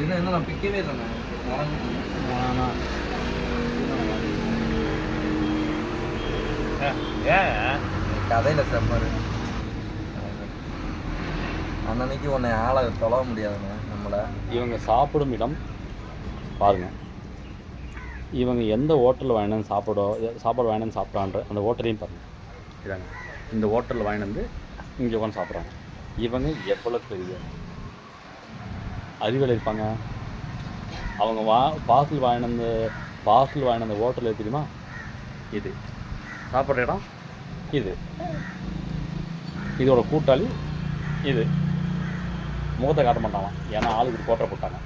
என்ன என்ன நான் பிக்கவே இல்லைண்ணே கதையில் செம்மாரு அன்னன்னைக்கு உன்னை ஆளை தொலைவ முடியாதுண்ணே நம்மளை இவங்க சாப்பிடும் இடம் பாருங்க இவங்க எந்த ஹோட்டலில் வாங்கினு சாப்பிடோ சாப்பாடு வாங்கினு சாப்பிட்றான்ற அந்த ஹோட்டலையும் பாருங்க இதாங்க இந்த ஹோட்டலில் வாங்கிட்டு வந்து இங்கே உட்காந்து சாப்பிட்றாங்க இவங்க எவ்வளோ பெரிய அறிவியல் இருப்பாங்க. அவங்க வா பார்சல் வாங்கின அந்த பார்சல் வாங்கின அந்த ஹோட்டல் எது தெரியுமா? இது. சாப்பிட்ற இடம்? இது. இதோட கூட்டாளி? இது. முகத்தை காட்ட மாட்டாங்க ஏன்னா ஆளுக்கு போட்ட போட்டாங்க.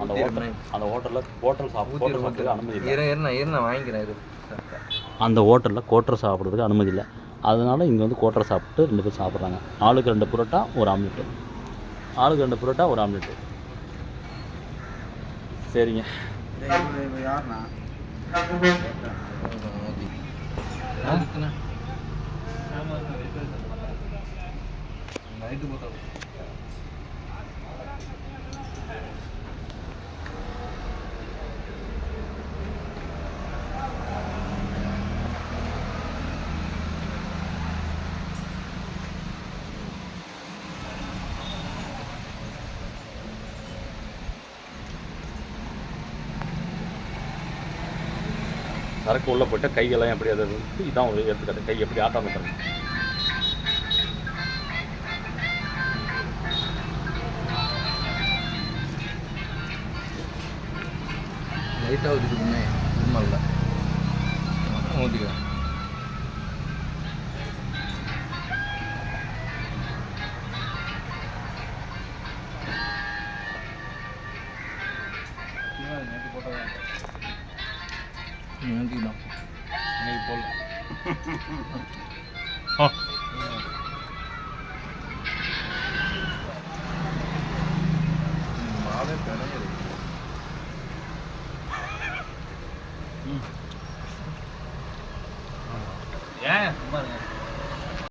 அந்த ஹோட்டல் அந்த ஹோட்டலில் ஹோட்டல் சாப்பிட ஹோட்டல் சாப்பிட்றதுக்கு அனுமதி இல்லை. வாங்கிக்கிறேன் அந்த ஹோட்டலில் கோட்டரை சாப்பிட்றதுக்கு அனுமதி இல்லை. அதனால இங்கே வந்து கோட்டரை சாப்பிட்டு ரெண்டு பேர் சாப்பிட்றாங்க. ஆளுக்கு ரெண்டு புரோட்டா ஒரு ஆம்லெட்டு ஆளுக்கு ரெண்டு புரோட்டா ஒரு ஆம்லெட்டு. சரிங்க. யாருண்ணா நைட்டு போட்டா சரக்கு உள்ளே போட்டு கையெல்லாம் எப்படி அது இதான் ஒரு எடுத்துக்காட்டு. கை எப்படி ஆட்டாம தரணும்? லைட்டாக சும்மா இல்லை. ஊற்றிக்கலாம் நேற்று Yung hindi na ako. Yeah, come on.